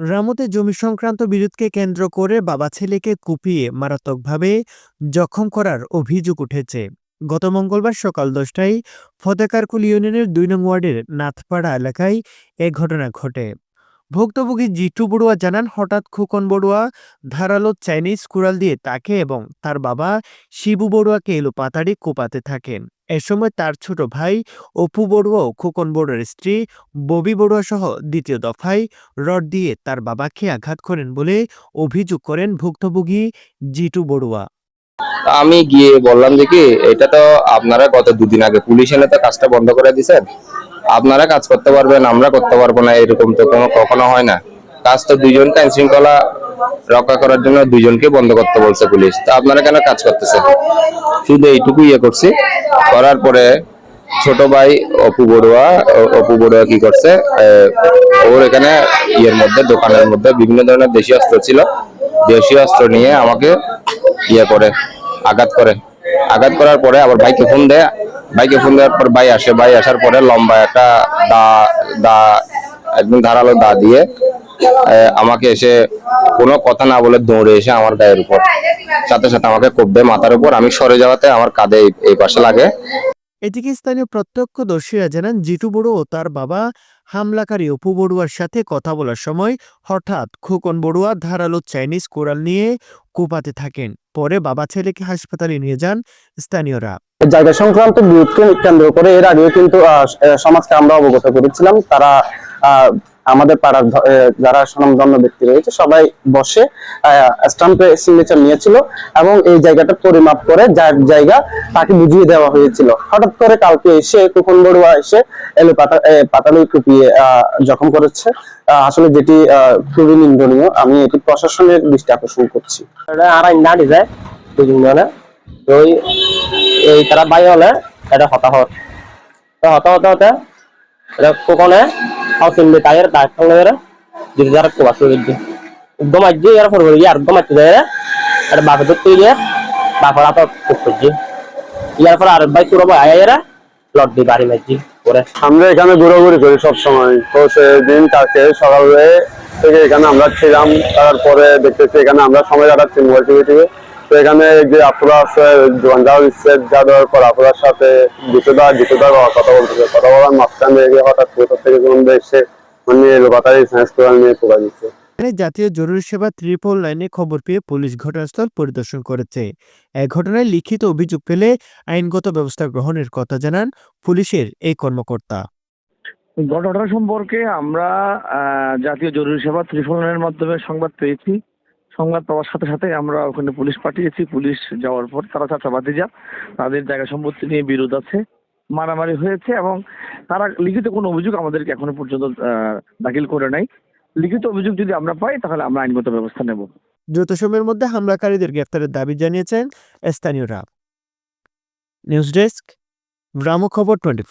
রামুতে জমি সংক্রান্ত বিরোধকে কেন্দ্র করে বাবা ছেলেকে কুপিয়ে মারাত্মকভাবে জখম করার অভিযোগ উঠেছে। গত মঙ্গলবার সকাল দশটায় ফতেকারকুল ইউনিয়নের দুই নং ওয়ার্ডের নাথপাড়া এলাকায় এ ঘটনা ঘটে। ভুক্তভোগী জিটু বড়ুয়া জানান, হঠাৎ খোকন বড়ুয়া ধারালো চাইনিজ কুড়াল দিয়ে তাকে এবং তার বাবা শিবু বড়ুয়াকে এলো পাতাড়ি কোপাতে থাকেন। এ সময় তার ছোট ভাই অপু বড়ুয়া ও খোকন বড়ুয়ার স্ত্রী ববি বড়ুয়া সহ দ্বিতীয় দফায় রড দিয়ে তার বাবাকে আঘাত করেন বলে অভিযোগ করেন ভুক্তভোগী জিটু বড়ুয়া। আমি গিয়ে বললাম যে কি, এটা তো আপনারা গত দুদিন আগে পুলিশ এনে তো কাজটা বন্ধ করে দিছেন। আপনারা কাজ করতে পারবেন, আমরা করতে পারব না, এরকম তো কোনো কখনো হয় না। কাজ তো দুইজনকে আইন শৃঙ্খলা রক্ষা করার জন্য দুইজনকে বন্ধ করতে বলছে পুলিশ। তা আপনারা কেন কাজ করতেছেন? শুধু এইটুকু ইয়ে করছি। করার পরে ছোট ভাই অপু বড়ুয়া অপু বড়ুয়া কি করছে? ওর এখানে ইয়ের মধ্যে, দোকানের মধ্যে বিভিন্ন ধরনের দেশি অস্ত্র ছিল। দেশি অস্ত্র নিয়ে আমাকে ইয়ে করে, আঘাত করে। আঘাত করার পরে আবার বাইকে ফোন দেয়। বাইকে ফোন দেওয়ার পর ভাই আসে। ভাই আসার পরে লম্বা একটা দা দা, একদম ধারালো দা দিয়ে আমাকে এসে কোনো কথা না বলে দৌড়ে এসে আমার গায়ের উপর। সাথে সাথে আমাকে কোপ দেয় মাথার উপর। আমি সরে যাওয়াতে আমার কাঁধে এই- পাশে লাগে। এদিকে স্থানীয় প্রত্যক্ষদর্শীরা জানান জিটু বড়ুয়া ও তার বাবা হামলাকারী অপু বড়ুয়ার সাথে কথা বলার সময় হঠাৎ খোকন বড়ুয়া ধারালো চাইনিজ কোরাল নিয়ে কোপাতে থাকেন। পরে বাবা ছেলেকে হাসপাতালে নিয়ে যান স্থানীয়রা। জায়গা সংক্রান্ত বিরোধকে কেন্দ্র করে এর আগেও কিন্তু সমাজকে আমরা অবগত করেছিলাম। তারা আহ, আমাদের পাড়ার যারা স্বনামধন্য ব্যক্তি রয়েছে, সবাই বসে স্টাম্পে সিগনেচার নিয়েছিল এবং এই জায়গাটা পরিমাপ করে যার জায়গা তাকে বুঝিয়ে দেওয়া হয়েছিল। হঠাৎ করে কালকে এসে কুকুন বড়ুয়া এসে এলো পাতালি কুপিয়ে জখম করেছে। আসলে যেটি খুবই নিন্দনীয়। আমি এটি প্রশাসনের দৃষ্টি আকর্ষণ করছি। আড়াই যায় তারা বাই হলে এটা হতাহত। হতাহত হতে এটা কোকনে এরা ফোর করে আর যায় খুব ইয়ার পর আর ভাই পুরো আয়া এরা লট দিয়ে বাড়ি মারছি করে আমরা এখানে ঘোরাঘুরি করি সব সময় তো সেদিন সকালে থেকে এখানে আমরা ছিলাম, তারপরে দেখতেছি এখানে আমরা সময় কাটাচ্ছি মোবাইল টিভি টিভি তো এখানে যে আপুরা আছে জোয়ানজাও দিচ্ছে যা দেওয়ার পর আপুরার সাথে দ্বিতীয়দা দ্বিতীয়দা কথা বলতেছে। কথা বলার মাঝখানে হঠাৎ কোথা থেকে কোন এসে মানে লোকাতারি সায়েন্স করে নিয়ে পোকা দিচ্ছে। এখানে জাতীয় জরুরি সেবা ত্রিপল লাইনে খবর পেয়ে পুলিশ ঘটনাস্থল পরিদর্শন করেছে। এ ঘটনায় লিখিত অভিযোগ পেলে আইনগত ব্যবস্থা গ্রহণের কথা জানান পুলিশের এই কর্মকর্তা। ঘটনা সম্পর্কে আমরা আহ, জাতীয় জরুরি সেবা ত্রিফলনের মাধ্যমে সংবাদ পেয়েছি। সংবাদ পাওয়ার সাথে সাথে আমরা ওখানে পুলিশ পাঠিয়েছি। পুলিশ যাওয়ার পর তারা চাচাবাদি যা তাদের জায়গা সম্পত্তি নিয়ে বিরোধ আছে, মারামারি হয়েছে এবং তারা লিখিত কোনো অভিযোগ আমাদেরকে এখনও পর্যন্ত দাখিল করে নাই। লিখিত অভিযোগ যদি আমরা পাই, তাহলে আমরা আইনগত ব্যবস্থা নেব। দ্রুত সময়ের মধ্যে হামলাকারীদের গ্রেফতারের দাবি জানিয়েছেন স্থানীয়রা। নিউজ ডেস্ক ব্রাহ্ম খবর টোয়েন্টি